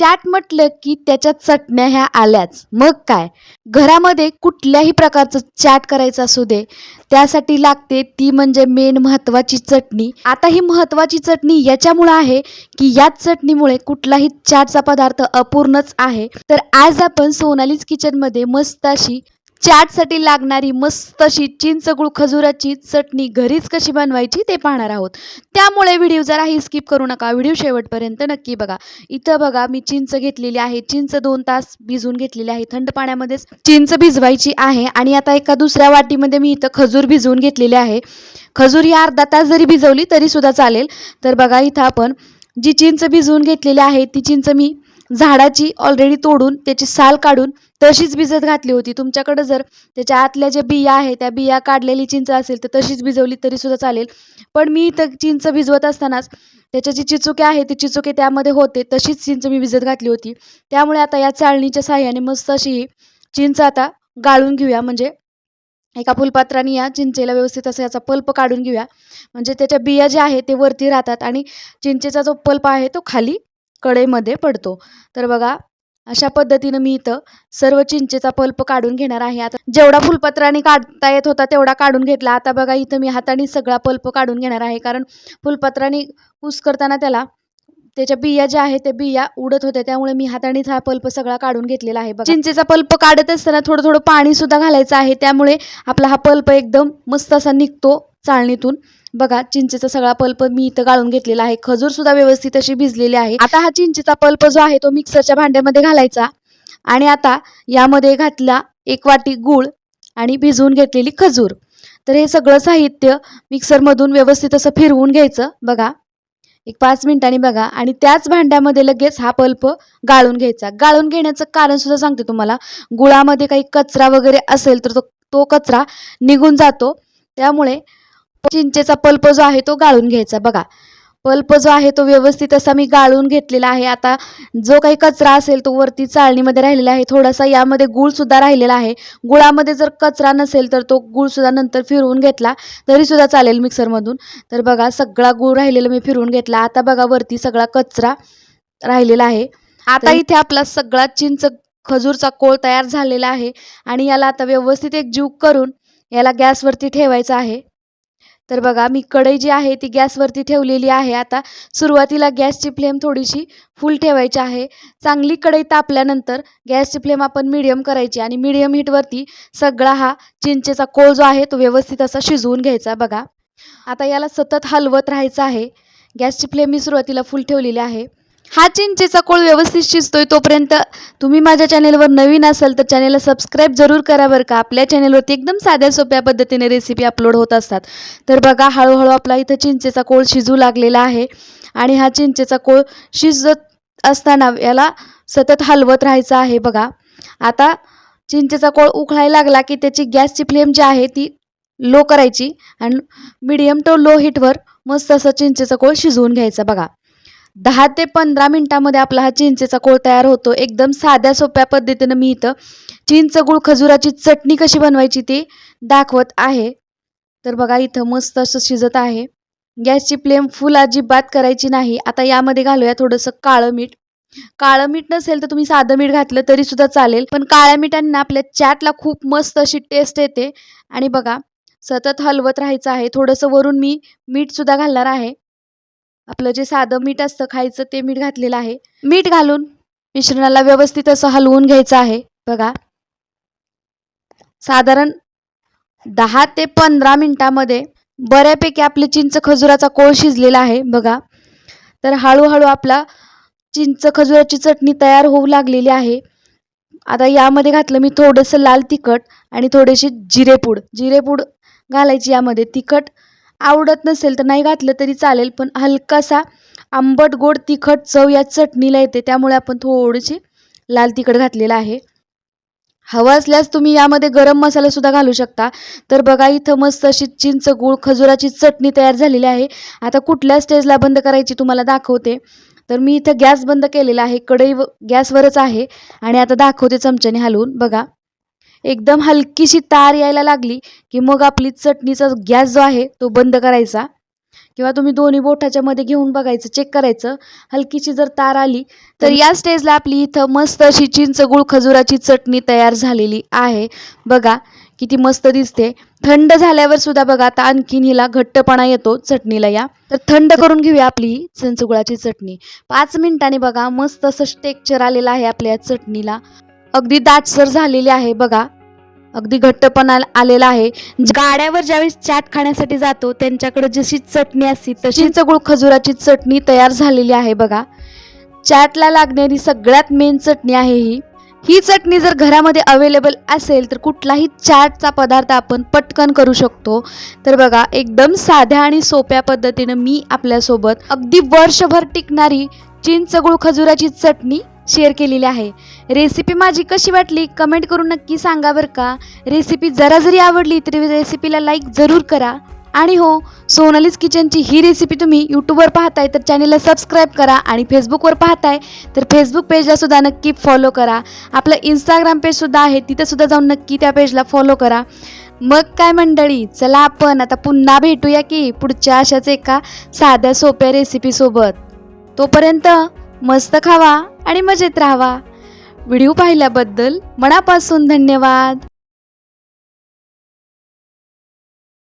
चाट म्हटलं की त्याच्यात चटण्या ह्या आल्याच. मग काय? घरामध्ये कुठल्याही प्रकारचं चाट करायचं असू दे त्यासाठी लागते ती म्हणजे मेन महत्त्वाची चटणी. आता ही महत्त्वाची चटणी याच्यामुळं आहे की याच चटणीमुळे कुठलाही चाटचा पदार्थ अपूर्णच आहे. तर आज आपण सोनालीज किचनमध्ये मस्त अशी चाटसाठी लागणारी मस्त अशी चिंचगुळ खजुराची चटणी घरीच कशी बनवायची ते पाहणार आहोत. त्यामुळे व्हिडिओ जराही स्किप करू नका. व्हिडिओ शेवटपर्यंत नक्की बघा. इथं बघा मी चिंच घेतलेली आहे. चिंच दोन तास भिजवून घेतलेली आहे. थंड पाण्यामध्येच चिंच भिजवायची आहे आणि आता एका दुसऱ्या वाटीमध्ये मी इथं खजूर भिजवून घेतलेली आहे. खजूर ही अर्धा तास जरी भिजवली तरी सुद्धा चालेल. तर बघा इथं आपण जी चिंच भिजवून घेतलेली आहे ती चिंच मी झाडाची ऑलरेडी तोडून त्याची साल काढून तशीच भिजत घातली होती. तुमच्याकडं जर त्याच्या आतल्या ज्या बिया आहे त्या बिया काढलेली चिंच असेल तर तशीच भिजवली तरी सुद्धा चालेल. पण मी इथं चिंच भिजवत असतानाच त्याच्या जी चिचुके आहे ती चिचुके त्यामध्ये होते तशीच चिंच मी भिजत घातली होती. त्यामुळे आता या चाळणीच्या साह्याने मस्त अशी ही चिंच आता गाळून घेऊया. म्हणजे एका फुलपात्राने या चिंचेला व्यवस्थित असं याचा पल्प काढून घेऊया. म्हणजे त्याच्या बिया ज्या आहेत ते वरती राहतात आणि चिंचेचा जो पल्प आहे तो खाली कढईमध्ये पडतो. तर बघा अशा पद्धतीनं मी इथं सर्व चिंचेचा पल्प काढून घेणार आहे. आता जेवढा फुलपत्राने काढता येत होता तेवढा काढून घेतला. आता बघा इथं मी हाताने सगळा पल्प काढून घेणार आहे. कारण फुलपत्राने कुस करताना त्याला त्याच्या बिया ज्या आहेत त्या बिया उडत होत्या. त्यामुळे मी हातानेच हा पल्प सगळा काढून घेतलेला आहे. बघा. चिंचेचा पल्प काढत असताना थोडं थोडं पाणी सुद्धा घालायचं आहे. त्यामुळे आपला हा पल्प एकदम मस्त असा निघतो चाळणीतून. बघा चिंचेचा सगळा पल्प मी इथं गाळून घेतलेला आहे. खजूर सुद्धा व्यवस्थित अशी भिजलेली आहे. आता हा चिंचेचा पल्प जो आहे तो मिक्सरच्या भांड्यामध्ये घालायचा. आणि आता यामध्ये घातला एक वाटी गूळ आणि भिजवून घेतलेली खजूर. तर हे सगळं साहित्य मिक्सरमधून व्यवस्थित असं फिरवून घ्यायचं. बघा. एक पाच मिनिटांनी बघा. आणि त्याच भांड्यामध्ये लगेच हा पल्प गाळून घ्यायचा. गाळून घेण्याचं कारण सुद्धा सांगते तुम्हाला. गुळामध्ये काही कचरा वगैरे असेल तर तो तो कचरा निघून जातो. त्यामुळे चिंचेचा पल्प जो आहे तो गाळून घ्यायचा. बघा. पल्प जो आहे तो व्यवस्थित असा मी गाळून घेतलेला आहे. आता जो काही कचरा असेल तो वरती चाळणीमध्ये राहिलेला आहे. थोडासा यामध्ये गुळसुद्धा राहिलेला आहे. गुळामध्ये जर कचरा नसेल तर तो गुळसुद्धा नंतर फिरवून घेतला तरीसुद्धा चालेल मिक्सरमधून. तर बघा सगळा गुळ राहिलेला मी फिरवून घेतला. आता बघा वरती सगळा कचरा राहिलेला आहे. आता इथे आपला सगळा चिंच खजूरचा कोळ तयार झालेला आहे. आणि याला आता व्यवस्थित एक जीव करून याला गॅसवरती ठेवायचा आहे. तर बघा मी कढई जी आहे ती गॅसवरती ठेवलेली आहे. आता सुरुवातीला गॅसची फ्लेम थोडीशी फुल ठेवायची आहे. चांगली कढई तापल्यानंतर गॅसची फ्लेम आपण मिडियम करायची आणि मिडियम हीटवरती सगळा हा चिंचेचा कोळ जो आहे तो व्यवस्थित असा शिजवून घ्यायचा बघा. आता याला सतत हलवत राहायचं आहे. गॅसची फ्लेम मी सुरुवातीला फुल ठेवलेली आहे. हा चिंचेचा कोळ व्यवस्थित शिजतोय तोपर्यंत तुम्ही माझ्या चॅनेलवर नवीन असाल तर चॅनेलला सबस्क्राईब जरूर करा बरं का. आपल्या चॅनेलवरती एकदम साध्या सोप्या पद्धतीने रेसिपी अपलोड होत असतात. तर बघा हळूहळू आपला इथं चिंचेचा कोळ शिजू लागलेला आहे आणि हा चिंचेचा कोळ शिजत असताना याला सतत हलवत राहायचं आहे बघा. आता चिंचेचा कोळ उखळायला लागला की त्याची गॅसची फ्लेम जी आहे ती लो करायची आणि मिडियम टू लो हीटवर मस्त असं चिंचेचा कोळ शिजवून घ्यायचा बघा. दहा ते पंधरा मिनटामध्ये आपला हा चिंचेचा कोळ तयार होतो. एकदम साध्या सोप्या पद्धतीनं मी इथं चिंच गुळ खजुराची चटणी कशी बनवायची ती दाखवत आहे. तर बघा इथं मस्त असं शिजत आहे. गॅसची फ्लेम फुल अजिबात करायची नाही. आता यामध्ये घालूया थोडंसं काळं मीठ. काळं मीठ नसेल तर तुम्ही साधं मीठ घातलं तरी सुद्धा चालेल. पण काळ्या मिठांना आपल्या चॅटला खूप मस्त अशी टेस्ट येते. आणि बघा सतत हलवत राहायचं आहे. थोडंसं वरून मी मीठसुद्धा घालणार आहे. आपलं जे साधं मीठ असतं खायचं ते मीठ घातलेलं आहे. मीठ घालून मिश्रणाला व्यवस्थित असं हलवून घ्यायचं आहे. बघा. साधारण दहा ते पंधरा मिनटामध्ये बऱ्यापैकी आपले चिंच खजुराचा कोळ शिजलेला आहे. बघा. तर हळूहळू आपला चिंच खजुराची चटणी तयार होऊ लागलेली आहे. आता यामध्ये घातलं मी थोडंसं लाल तिखट आणि थोडेसे जिरेपूड. जिरेपूड घालायची यामध्ये तिखट आवडत नसेल तर नाही घातलं तरी चालेल पण हलकासा आंबट गोड तिखट चव या चटणीला येते. त्यामुळे आपण थोडीशी लाल तिखट घातलेलं आहे. हवं असल्यास तुम्ही यामध्ये गरम मसालासुद्धा घालू शकता. तर बघा इथं मस्त अशी चिंच गूळ खजुराची चटणी तयार झालेली आहे. आता कुठल्या स्टेजला बंद करायची तुम्हाला दाखवते. तर मी इथं गॅस बंद केलेला आहे. कढई व गॅसवरच आहे. आणि आता दाखवते चमच्याने हलवून. बघा. एकदम हलकीशी तार यायला लागली की मग आपली चटणीचा गॅस जो आहे तो बंद करायचा. किंवा तुम्ही दोन्ही बोटाच्या मध्ये घेऊन बघायचं चेक करायचं. हलकीशी जर तार आली तर या स्टेजला आपली इथं मस्त अशी चिंच गुळ खजुराची चटणी तयार झालेली आहे. बघा किती मस्त दिसते. थंड झाल्यावर सुद्धा बघा आता आणखीन हिला घट्टपणा येतो चटणीला या. तर थंड करून घेऊया आपली ही चिंचगुळाची चटणी. पाच मिनिटांनी बघा मस्त असं टेक्चर आलेलं आहे आपल्या चटणीला. अगदी दाटसर झालेली आहे बघा. अगदी घट्टपणा आलेला आहे. गाड्यावर ज्यावेळेस चाट खाण्यासाठी जातो त्यांच्याकडे जशी चटणी असते तशी चिंचगुळ खजुराची चटणी तयार झालेली आहे बघा. चाटला लागणारी सगळ्यात मेन चटणी आहे ही. ही चटणी जर घरामध्ये अवेलेबल असेल तर कुठलाही चाटचा पदार्थ आपण पटकन करू शकतो. तर बघा एकदम साध्या आणि सोप्या पद्धतीनं मी आपल्यासोबत अगदी वर्षभर टिकणारी चिंचगुळ खजुराची चटणी शेअर केलेली आहे. रेसिपी माझी कशी वाटली? कमेंट करून नक्की सांगा बरं का? रेसिपी जरा जरी आवडली तरी रेसिपीला लाईक जरूर करा. आणि हो सोनालीज किचनची ही रेसिपी तुम्ही यूट्यूबवर पाहताय तर चॅनलला सबस्क्राईब करा आणि फेसबुकवर पाहताय तर फेसबुक पेजला सुद्धा नक्की फॉलो करा. आपलं इंस्टाग्राम पेजसुद्धा आहे तिथंसुद्धा जाऊन नक्की त्या पेजला फॉलो करा. मग काय मंडळी चला आपण आता पुन्हा भेटूया की पुढच्या अशाच एका साध्या सोप्या रेसिपीसोबत तोपर्यंत मस्त खावा. आणि मजेत राहावा. व्हिडिओ पाहिल्याबद्दल मनापासून धन्यवाद.